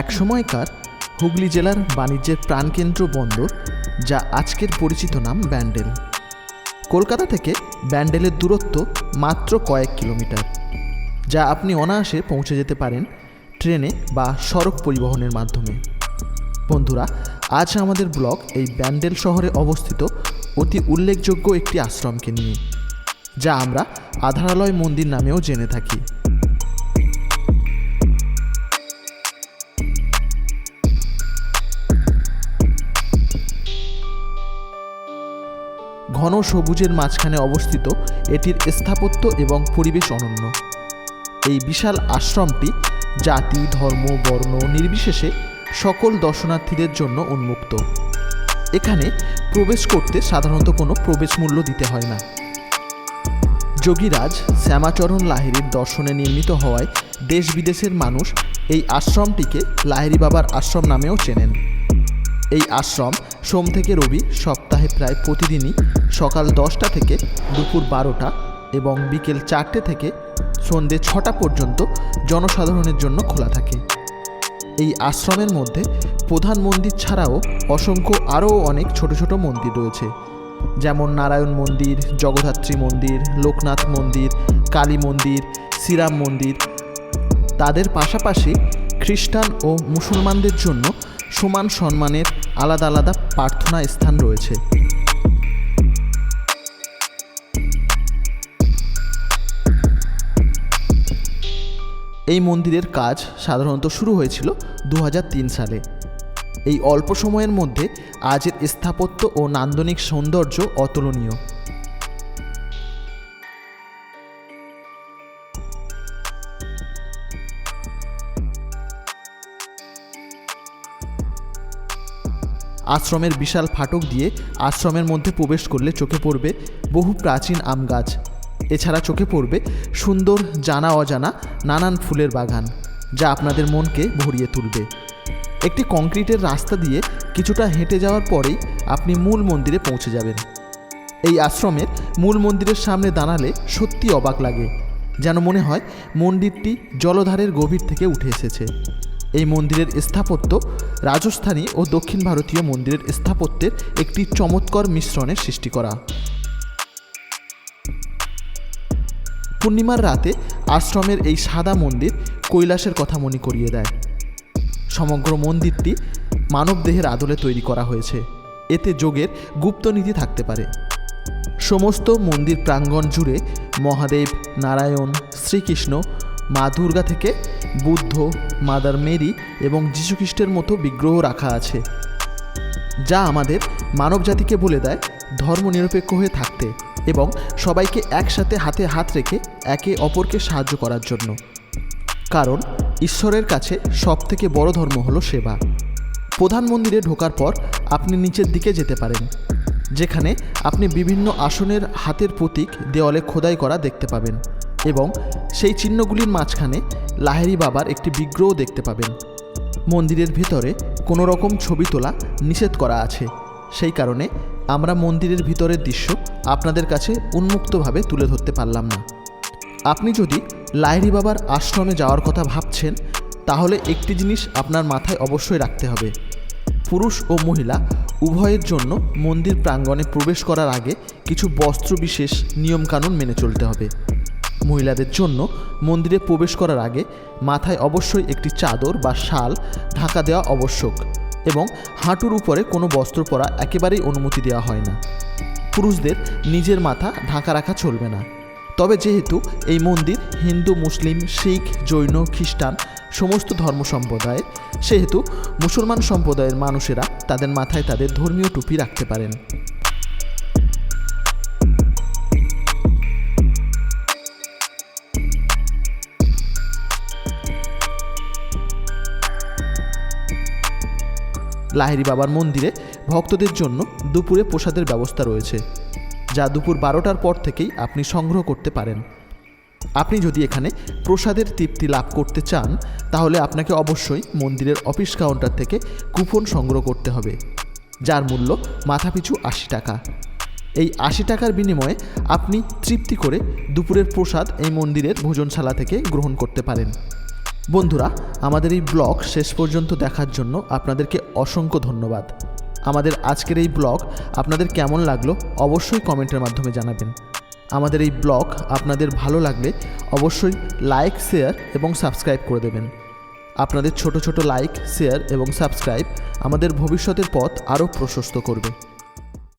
একসময়কার হুগলি জেলার বাণিজ্যের প্রাণকেন্দ্র বন্দর, যা আজকের পরিচিত নাম ব্যান্ডেল। কলকাতা থেকে ব্যান্ডেলের দূরত্ব মাত্র কয়েক কিলোমিটার, যা আপনি অনায়াসে পৌঁছে যেতে পারেন ট্রেনে বা সড়ক পরিবহনের মাধ্যমে। বন্ধুরা, আজ আমাদের ব্লগ এই ব্যান্ডেল শহরে অবস্থিত অতি উল্লেখযোগ্য একটি আশ্রমকে নিয়ে, যা আমরা আধারালয় মন্দির নামেও জেনে থাকি। ঘন সবুজের মাঝখানে অবস্থিত এটির স্থাপত্য এবং পরিবেশ অনন্য। এই বিশাল আশ্রমটি জাতি, ধর্ম, বর্ণ নির্বিশেষে সকল দর্শনার্থীদের জন্য উন্মুক্ত। এখানে প্রবেশ করতে সাধারণত কোনো প্রবেশ মূল্য দিতে হয় না। যোগীরাজ শ্যামাচরণ লাহিড়ির দর্শনে নির্মিত হওয়ায় দেশ বিদেশের মানুষ এই আশ্রমটিকে লাহিড়ি বাবার আশ্রম নামেও চেনেন। এই আশ্রম সোম থেকে রবি সপ্তাহে প্রায় প্রতিদিনই সকাল দশটা থেকে দুপুর বারোটা এবং বিকেল চারটে থেকে সন্ধে ছটা পর্যন্ত জনসাধারণের জন্য খোলা থাকে। এই আশ্রমের মধ্যে প্রধান মন্দির ছাড়াও অসংখ্য আরও অনেক ছোট ছোট মন্দির রয়েছে। যেমন নারায়ণ মন্দির, জগদ্ধাত্রী মন্দির, লোকনাথ মন্দির, কালী মন্দির, শ্রীরাম মন্দির। তাদের পাশাপাশি খ্রিস্টান ও মুসলমানদের জন্য সমান সম্মানের আলাদা আলাদা প্রার্থনা স্থান রয়েছে। এই মন্দিরের কাজ সাধারণত শুরু হয়েছিল দু হাজার তিন সালে। এই অল্প সময়ের মধ্যে আজের স্থাপত্য ও নান্দনিক সৌন্দর্য অতুলনীয়। আশ্রমের বিশাল ফাটক দিয়ে আশ্রমের মধ্যে প্রবেশ করলে চোখে পড়বে বহু প্রাচীন আম গাছ। এছাড়া চোখে পড়বে সুন্দর জানা অজানা নানান ফুলের বাগান, যা আপনাদের মনকে ভরিয়ে তুলবে। একটি কংক্রিটের রাস্তা দিয়ে কিছুটা হেঁটে যাওয়ার পরেই আপনি মূল মন্দিরে পৌঁছে যাবেন। এই আশ্রমের মূল মন্দিরের সামনে দাঁড়ালে সত্যি অবাক লাগে, যেন মনে হয় মন্দিরটি জলধারের গভীর থেকে উঠে এসেছে। এই মন্দিরের স্থাপত্য রাজস্থানী ও দক্ষিণ ভারতীয় মন্দিরের স্থাপত্যের একটি চমৎকার মিশ্রণের সৃষ্টি করা। পূর্ণিমার রাতে আশ্রমের এই সাদা মন্দির কৈলাসের কথা মনে করিয়ে দেয়। সমগ্র মন্দিরটি মানবদেহের আদলে তৈরি করা হয়েছে। এতে যোগের গুপ্তনীতি থাকতে পারে। সমস্ত মন্দির প্রাঙ্গণ জুড়ে মহাদেব, নারায়ণ, শ্রীকৃষ্ণ মা দুর্গা থেকে বুদ্ধ, মাদার মেরি এবং যীশুখ্রিস্টের মতো বিগ্রহ রাখা আছে, যা আমাদের মানবজাতিকে বলে দেয় ধর্মনিরপেক্ষ হয়ে থাকতে এবং সবাইকে একসাথে হাতে হাত রেখে একে অপরকে সাহায্য করার জন্য। কারণ ঈশ্বরের কাছে সব থেকে বড় ধর্ম হলো সেবা। প্রধান মন্দিরে ঢোকার পর আপনি নিচের দিকে যেতে পারেন, যেখানে আপনি বিভিন্ন আসনের হাতের প্রতীক দেওয়ালে খোদাই করা দেখতে পাবেন এবং সেই চিহ্নগুলির মাঝখানে লাহেরি বাবার একটি বিগ্রহ দেখতে পাবেন। মন্দিরের ভিতরে কোনো রকম ছবি তোলা নিষেধ করা আছে। সেই কারণে আমরা মন্দিরের ভিতরের দৃশ্য আপনাদের কাছে উন্মুক্তভাবে তুলে ধরতে পারলাম না। আপনি যদি লাহিড়ি বাবার আশ্রমে যাওয়ার কথা ভাবছেন, তাহলে একটি জিনিস আপনার মাথায় অবশ্যই রাখতে হবে। পুরুষ ও মহিলা উভয়ের জন্য মন্দির প্রাঙ্গণে প্রবেশ করার আগে কিছু বস্ত্র বিশেষ নিয়মকানুন মেনে চলতে হবে। মহিলাদের জন্য মন্দিরে প্রবেশ করার আগে মাথায় অবশ্যই একটি চাদর বা শাল ঢাকা দেওয়া আবশ্যক এবং হাঁটুর উপরে কোনো বস্ত্র পরা একেবারেই অনুমতি দেওয়া হয় না। পুরুষদের নিজের মাথা ঢাকা রাখা চলবে না। তবে যেহেতু এই মন্দির হিন্দু, মুসলিম, শিখ, জৈন, খ্রিস্টান সমস্ত ধর্ম সম্প্রদায়ের, সেহেতু মুসলমান সম্প্রদায়ের মানুষেরা তাদের মাথায় তাদের ধর্মীয় টুপি রাখতে পারেন। লাহিড়ি বাবার মন্দিরে ভক্তদের জন্য দুপুরে প্রসাদের ব্যবস্থা রয়েছে, যা দুপুর বারোটার পর থেকেই আপনি সংগ্রহ করতে পারেন। আপনি যদি এখানে প্রসাদের তৃপ্তি লাভ করতে চান, তাহলে আপনাকে অবশ্যই মন্দিরের অফিস কাউন্টার থেকে কুপন সংগ্রহ করতে হবে, যার মূল্য মাথাপিছু আশি টাকা। এই আশি টাকার বিনিময়ে আপনি তৃপ্তি করে দুপুরের প্রসাদ এই মন্দিরের ভোজনশালা থেকে গ্রহণ করতে পারেন। বন্ধুরা, আমাদের এই ব্লগ শেষ পর্যন্ত দেখার জন্য আপনাদেরকে অসংখ্য ধন্যবাদ। আমাদের আজকের এই ব্লগ আপনাদের কেমন লাগল অবশ্যই কমেন্টের মাধ্যমে জানাবেন। আমাদের এই ব্লগ আপনাদের ভালো লাগলে অবশ্যই লাইক, শেয়ার এবং সাবস্ক্রাইব করে দেবেন। আপনাদের ছোট ছোট লাইক, শেয়ার এবং সাবস্ক্রাইব আমাদের ভবিষ্যতের পথ আরও প্রশস্ত করবে।